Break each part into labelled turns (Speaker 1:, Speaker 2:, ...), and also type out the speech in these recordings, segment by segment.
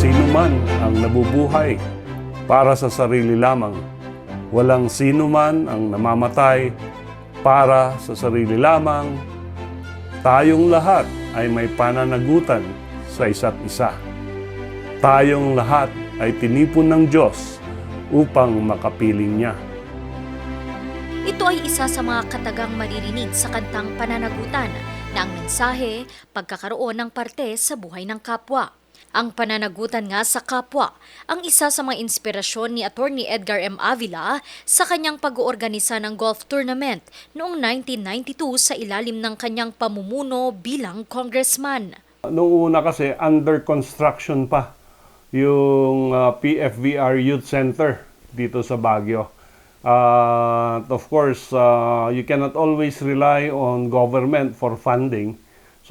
Speaker 1: sino man ang nabubuhay para sa sarili lamang. Walang sino man ang namamatay para sa sarili lamang. Tayong lahat ay may pananagutan sa isa't isa. Tayong lahat ay tinipon ng Diyos upang makapiling niya.
Speaker 2: Ito ay isa sa mga katagang maririnig sa kantang pananagutan na ang mensahe, pagkakaroon ng parte sa buhay ng kapwa. Ang pananagutan nga sa kapwa, ang isa sa mga inspirasyon ni Attorney Edgar M. Avila sa kanyang pag-oorganisa ng golf tournament noong 1992 sa ilalim ng kanyang pamumuno bilang congressman.
Speaker 1: Noong una kasi, under construction pa yung uh, PFVR Youth Center dito sa Baguio. Uh, of course, uh, you cannot always rely on government for funding.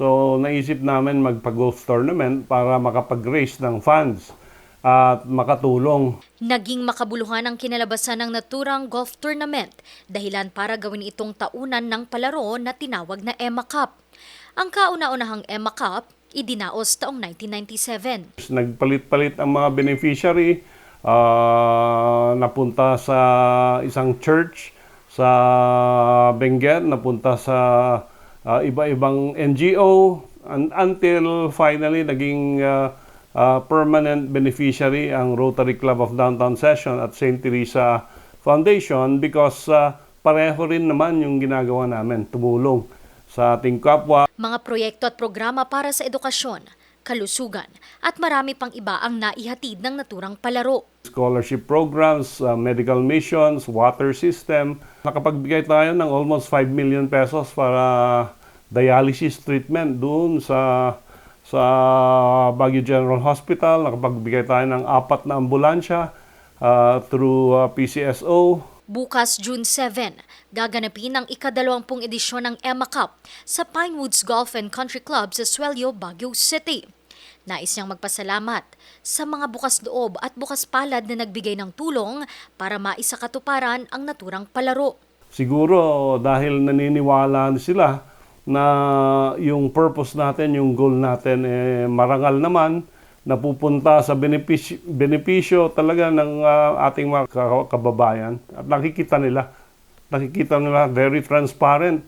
Speaker 1: So, naisip namin magpa-golf tournament para makapag-raise ng funds at makatulong
Speaker 2: Naging makabuluhan ang kinalabasan ng naturang golf tournament dahilan para gawin itong taunan ng palaro na tinawag na Emma Cup. Ang kauna-unahang Emma Cup, idinaos taong 1997.
Speaker 1: Nagpalit-palit ang mga beneficiary, ah, napunta sa isang church sa Benguet, napunta sa ah, iba-ibang NGO, un- until finally naging ah, ah, permanent beneficiary ang Rotary Club of Downtown Session at St. Teresa Foundation because ah, pareho rin naman yung ginagawa namin, tumulong sa ating kapwa
Speaker 2: Mga proyekto at programa para sa edukasyon, kalusugan, at marami pang iba ang naihatid ng naturang palaro.
Speaker 1: scholarship programs, uh, medical missions, water system. Nakapagbigay tayo ng almost 5 million pesos para dialysis treatment doon sa sa Baguio General Hospital. Nakapagbigay tayo ng apat na ambulansya uh, through uh, PCSO.
Speaker 2: Bukas, June 7, gaganapin ang ikadalawampung edisyon ng Emma Cup sa Pinewoods Golf and Country Club sa Suelio, Baguio City. Nais niyang magpasalamat sa mga bukas loob at bukas palad na nagbigay ng tulong para maisakatuparan ang naturang palaro.
Speaker 1: Siguro dahil naniniwala sila na yung purpose natin, yung goal natin, eh, marangal naman, napupunta sa benepisyo, benepisyo talaga ng ah, ating mga ka- kababayan. At nakikita nila, nakikita nila very transparent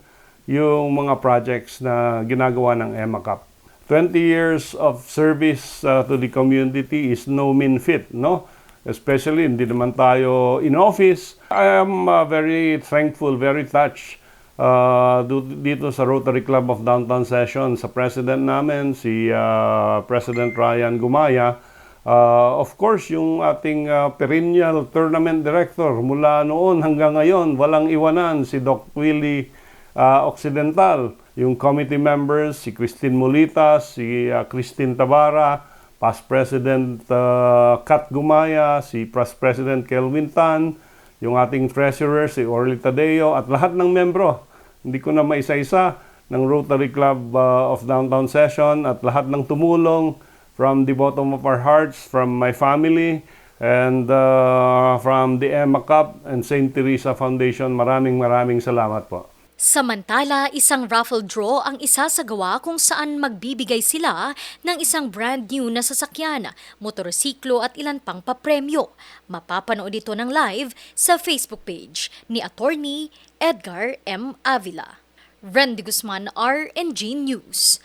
Speaker 1: yung mga projects na ginagawa ng Emma Cup. 20 years of service uh, to the community is no mean feat, no? Especially hindi naman tayo in office. I am uh, very thankful, very touched uh, dito sa Rotary Club of Downtown Session sa president namin, si uh, President Ryan Gumaya. Uh, of course, yung ating uh, perennial tournament director mula noon hanggang ngayon, walang iwanan si Doc Willie uh, Occidental, yung committee members, si Christine Molitas, si uh, Christine Tabara, past President uh, Kat Gumaya, si past President Kelvin Tan, yung ating treasurer, si Orly Tadeo, at lahat ng membro. Hindi ko na maisa-isa ng Rotary Club uh, of Downtown Session at lahat ng tumulong from the bottom of our hearts, from my family, and uh, from the Emma Cup and St. Teresa Foundation. Maraming maraming salamat po.
Speaker 2: Samantala, isang raffle draw ang isasagawa kung saan magbibigay sila ng isang brand new na sasakyan, motorsiklo at ilan pang papremyo. Mapapanood ito ng live sa Facebook page ni Attorney Edgar M. Avila. Randy Guzman, RNG News.